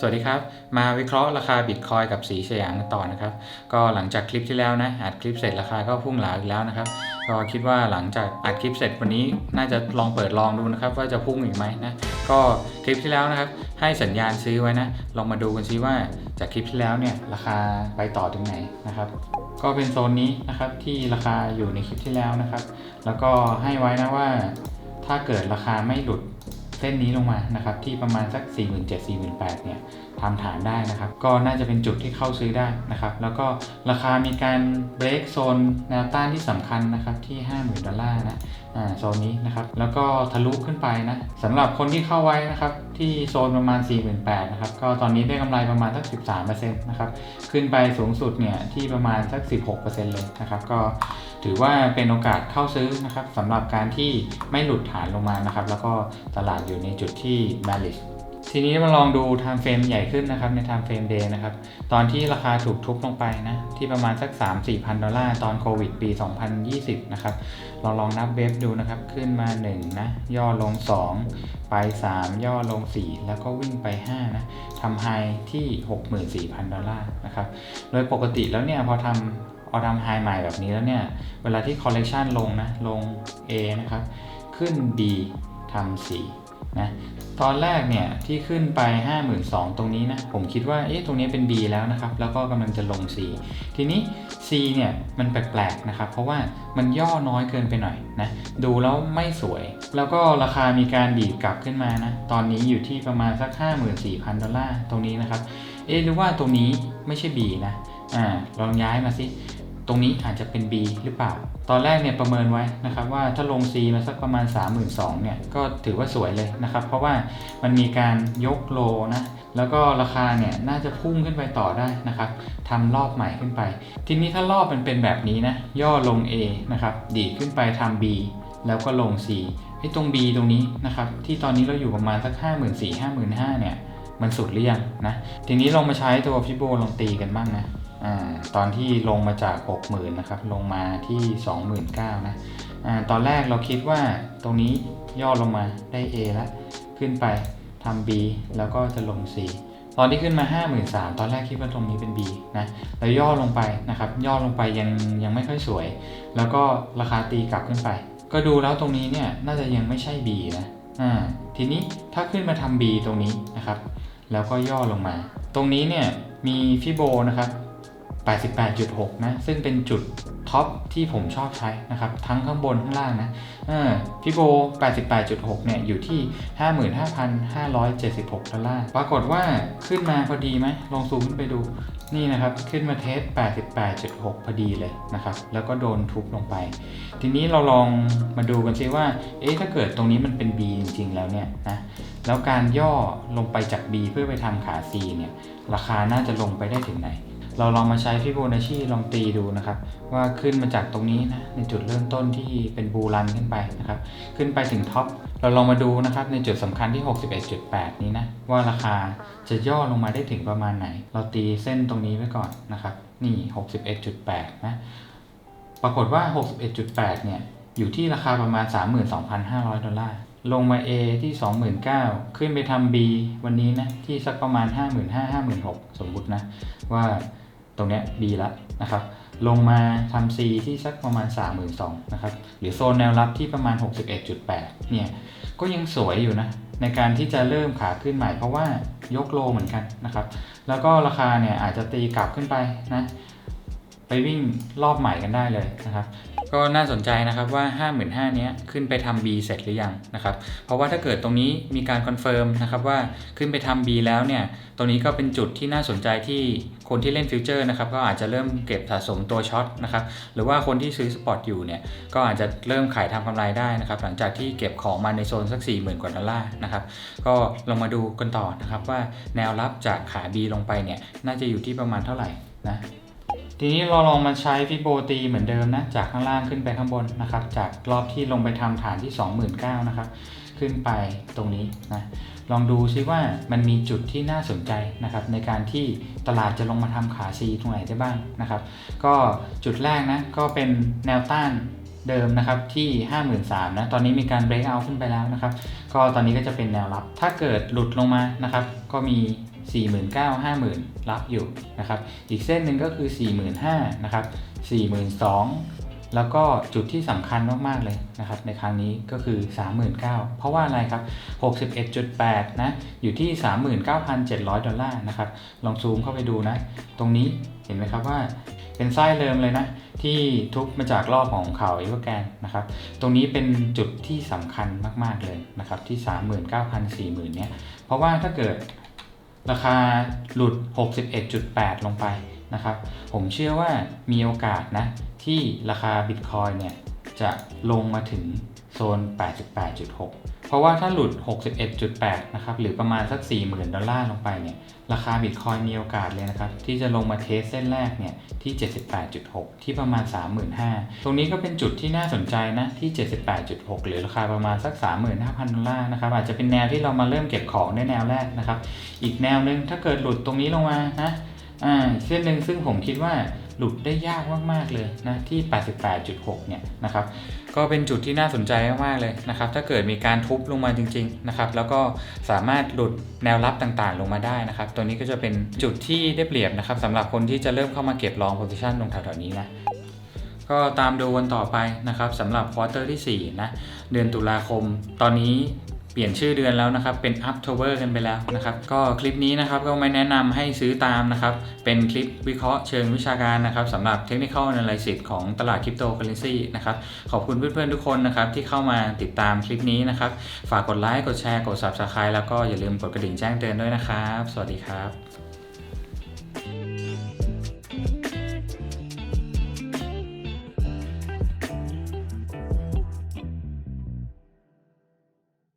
สวัสดีครับ มาวิเคราะห์ราคาบิตคอยกับสีสยามกันต่อนะครับ ก็หลังจากคลิปที่แล้วนะอัดคลิปเสร็จราคาก็พุ่งหลาอีกแล้วนะครับ ก็คิดว่าหลังจากอัดคลิปเสร็จวันนี้น่าจะลองเปิดลองดูนะครับ ว่าจะพุ่งอีกไหมนะ ก็คลิปที่แล้วนะครับ ให้สัญญาณซื้อไว้นะ ลองมาดูกันซิว่าจากคลิปที่แล้วเนี่ยราคาไปต่อถึงไหนนะครับ ก็เป็นโซนนี้นะครับที่ราคาอยู่ในคลิปที่แล้วนะครับ แล้วก็ให้ไว้นะว่าถ้าเกิดราคาไม่หลุด เส้นนี้ลงมานะครับที่ประมาณสัก 4 7 0 0 0 4 8 0 0เนี่ยทำฐานได้นะครับ ก็น่าจะเป็นจุดที่เข้าซื้อได้นะครับ แล้วก็ราคามีการเบรกโซนแนวต้านที่สำคัญนะครับที่ 50,000 ดอลลาร์นะโซนนี้นะครับ แล้วก็ทะลุขึ้นไปนะสำหรับคนที่เข้าไว้นะครับ ที่โซนประมาณ 48,000นะครับ ก็ตอนนี้ได้กำไรประมาณสัก 13%นะครับ ขึ้นไปสูงสุดเนี่ยที่ประมาณสัก 16%เลยนะครับ ก็ถือว่าเป็นโอกาสเข้าซื้อนะครับสำหรับการที่ไม่หลุดฐานลงมานะครับ แล้วก็ตลาดอยู่ในจุดที่ bearish ทีนี้มาลองดู time frame ใหญ่ขึ้นนะครับใน time frame day นะครับ ตอนที่ราคาถูกทุบลงไปนะ ที่ประมาณสัก 3-4พันดอลลาร์ตอนโควิดปี 2020 นะครับ ลองลองนับเวฟดูนะครับ ขึ้นมา 1 นะ ย่อลง 2 ไป 3 ย่อลง 4 แล้วก็วิ่งไป 5 นะทำไฮที่ 64,000 ดอลลาร์นะครับ โดยปกติแล้วเนี่ยพอทำเอาทำไฮใหม่แบบนี้แล้วเนี่ย เวลาที่ collection ลงนะ ลง A นะครับ ขึ้น B ทำ C นะตอนแรกเนี่ยที่ขึ้นไป 52,000 ตรงนี้นะผมคิดว่าเอ๊ะตรงนี้เป็น B แล้วนะครับ แล้วก็กำลังจะลง C ทีนี้ C เนี่ยมันแปลกๆนะครับ เพราะว่ามันย่อน้อยเกินไปหน่อยนะดูแล้วไม่สวย แล้วก็ราคามีการดีดกลับขึ้นมานะตอนนี้อยู่ที่ประมาณสัก 54,000 ดอลลาร์ตรงนี้นะครับเอ๊ะหรือว่าตรงนี้ไม่ใช่ B นะอ่าลองย้ายมาสิ ตรงนี้อาจจะเป็น B หรือเปล่า ตอนแรกเนี่ยประเมินไว้นะครับว่าถ้าลง C มาสักประมาณ 32,000เนี่ยก็ถือว่าสวยเลยนะครับ เพราะว่ามันมีการยกโลนะแล้วก็ราคาเนี่ยน่าจะพุ่งขึ้นไปต่อได้นะครับทำรอบใหม่ขึ้นไป ทีนี้ถ้ารอบมันเป็นแบบนี้นะย่อลง A นะครับดีขึ้นไปทำ B แล้วก็ลง C ไอ้ตรง B ตรงนี้นะครับที่ตอนนี้เราอยู่ประมาณสัก 54,000 55,000เนี่ยมันสุดหรือยังนะทีนี้ลองมาใช้ตัวฟิโบลองตีกันบ้างนะ ตอนที่ลงมาจาก 60,000นะครับลงมาที่ 29,000นะอ่าตอนแรกเราคิดว่าตรงนี้ย่อลงมาได้ A แล้วขึ้นไปทำ B แล้วก็จะลง C ตอนที่ขึ้นมา 53,000 ตอนแรกคิดว่าตรงนี้เป็น B นะแล้วย่อลงไปนะครับย่อลงไปยังยังไม่ค่อยสวย แล้วก็ราคาตีกลับขึ้นไป ก็ดูแล้วตรงนี้เนี่ยน่าจะยังไม่ใช่ B นะอ่าทีนี้ถ้าขึ้นมาทำ B ตรงนี้นะครับแล้วก็ย่อลงมา ตรงนี้เนี่ยมีฟิโบนะครับ 88.6 นะ ซึ่งเป็นจุดท็อปที่ผมชอบใช้นะครับ ทั้งข้างบนข้างล่างนะเออฟิโบ 88.6 เนี่ย อยู่ที่ 55,576 ดอลลาร์ ปรากฏว่าขึ้นมาพอดีไหม ลองซูมขึ้นไปดู นี่นะครับ ขึ้นมาเทส 88.6 พอดีเลยนะครับ แล้วก็โดนทุบลงไป ทีนี้เราลองมาดูกันซิว่า เอ๊ะ ถ้าเกิดตรงนี้มันเป็น B จริง ๆ แล้วเนี่ยนะ แล้วการย่อลงไปจาก B เพื่อไปทำขา C เนี่ย ราคาน่าจะลงไปได้ถึงไหน เราลองมาใช้ฟิโบนัชชีลองตีดูนะครับ ว่าขึ้นมาจากตรงนี้นะในจุดเริ่มต้นที่เป็นบูรันขึ้นไปนะครับ ขึ้นไปถึงท็อปเราลองมาดูนะครับในจุดสำคัญที่ 61.8 นี้นะ ว่าราคาจะย่อลงมาได้ถึงประมาณไหน เราตีเส้นตรงนี้ไว้ก่อนนะครับ นี่ 61.8 นะ ปรากฏว่า 61.8 เนี่ย อยู่ที่ราคาประมาณ 32,500 ดอลลาร์ลงมา A ที่ 29,000 ขึ้นไปทำ B วันนี้นะ ที่สักประมาณ 55,000 56,000 สมมุตินะ ว่า ตรงนี้ B แล้วนะครับ ลงมาทำ C ที่สักประมาณ 32,000นะครับ หรือโซนแนวรับที่ประมาณ 61.8 เนี่ย ก็ยังสวยอยู่นะ ในการที่จะเริ่มขาขึ้นใหม่ เพราะว่ายกโลเหมือนกันนะครับ แล้วก็ราคาเนี่ยอาจจะตีกลับขึ้นไปนะ ไปวิ่งรอบใหม่กันได้เลยนะครับ ก็น่าสนใจนะครับว่า 55,000เนี้ยขึ้นไปทำ B เสร็จหรือยังนะครับ เพราะว่าถ้าเกิดตรงนี้มีการคอนเฟิร์มนะครับว่าขึ้นไปทำ B แล้วเนี่ยตรงนี้ก็เป็นจุดที่น่าสนใจที่คนที่เล่นฟิวเจอร์นะครับก็อาจจะเริ่มเก็บสะสมตัวช็อตนะครับหรือว่าคนที่ซื้อสปอตอยู่เนี่ยก็อาจจะเริ่มขายทำกำไรได้นะครับหลังจากที่เก็บของมาในโซนสัก 40,000 กว่าดอลลาร์นะครับก็ลองมาดูกันต่อนะครับว่าแนวรับจากขา B ลงไปเนี่ยน่าจะอยู่ที่ประมาณเท่าไหร่นะ ทีนี้เราลองมาใช้ฟิโบตีเหมือนเดิมนะ จากข้างล่างขึ้นไปข้างบนนะครับ จากรอบที่ลงไปทำฐานที่ 29,000นะครับ ขึ้นไปตรงนี้นะ ลองดูซิว่ามันมีจุดที่น่าสนใจนะครับ ในการที่ตลาดจะลงมาทำขาซีตรงไหนได้บ้างนะครับ ก็จุดแรกนะ ก็เป็นแนวต้าน เดิมนะครับที่ 53,000นะตอนนี้มีการ break out ขึ้นไปแล้วนะครับ ก็ตอนนี้ก็จะเป็นแนวรับ ถ้าเกิดหลุดลงมานะครับ ก็มี 49,000 50,000 รับอยู่นะครับ อีกเส้นหนึ่งก็คือ 45,000นะครับ42,000 แล้วก็จุดที่สำคัญมากๆเลยนะครับ ในครั้งนี้ก็คือ 39,000 เพราะว่าอะไรครับ 61.8 นะ อยู่ที่ 39,700 ดอลลาร์นะครับ ลองซูมเข้าไปดูนะ ตรงนี้เห็นไหมครับว่า เป็นไส้เริมเลยนะ ที่ทุบมาจากรอบของเขาเอเวอร์แกนนะครับ ตรงนี้เป็นจุดที่สำคัญมาก ๆ เลยนะครับ ที่ 39,000 40,000เนี่ยเพราะว่าถ้าเกิดราคาหลุด 61.8 ลงไปนะครับ ผมเชื่อว่ามีโอกาสนะ ที่ราคาบิตคอยเนี่ยจะลงมาถึงโซน 88.6 เพราะว่าถ้าหลุด 61.8 นะครับ หรือประมาณสัก 40,000 ดอลลาร์ลงไปเนี่ย ราคาบิตคอยมีโอกาสเลยนะครับ ที่จะลงมาเทสเส้นแรกเนี่ย ที่ 78.6 ที่ประมาณ 35,000 ตรงนี้ก็เป็นจุดที่น่าสนใจนะ ที่ 78.6 หรือราคาประมาณสัก 35,000 ดอลลาร์นะครับ อาจจะเป็นแนวที่เรามาเริ่มเก็บของได้แนวแรกนะครับ อีกแนวหนึงถ้าเกิดหลุดตรงนี้ลงมานะ อ่าเส้นหนึ่งซึ่งผมคิดว่า หลุดได้ยากมากๆเลยนะที่ 88.6 เนี่ยนะครับก็เป็นจุดที่น่าสนใจมากๆเลยนะครับถ้าเกิดมีการทุบลงมาจริงๆนะครับแล้วก็สามารถหลุดแนวรับต่างๆ ลงมาได้นะครับตัวนี้ก็จะเป็นจุดที่ได้เปรียบนะครับสำหรับคนที่จะเริ่มเข้ามาเก็บลองโพซิชันตรงแถวๆนี้นะก็ตามดูวันต่อไปนะครับสำหรับควอเตอร์ที่4นะเดือนตุลาคม ตอนนี้ เปลี่ยนชื่อเดือนแล้วนะครับ เป็น October กันไปแล้วนะครับ ก็คลิปนี้นะครับก็ไม่แนะนำให้ซื้อตามนะครับ เป็นคลิปวิเคราะห์เชิงวิชาการนะครับสำหรับ Technical Analysis ของตลาดคริปโตเคอเรนซีนะครับ ขอบคุณเพื่อนๆทุกคนนะครับที่เข้ามาติดตามคลิปนี้นะครับ ฝากกดไลค์กดแชร์กด Subscribe แล้วก็อย่าลืมกดกระดิ่งแจ้งเตือนด้วยนะครับ สวัสดีครับ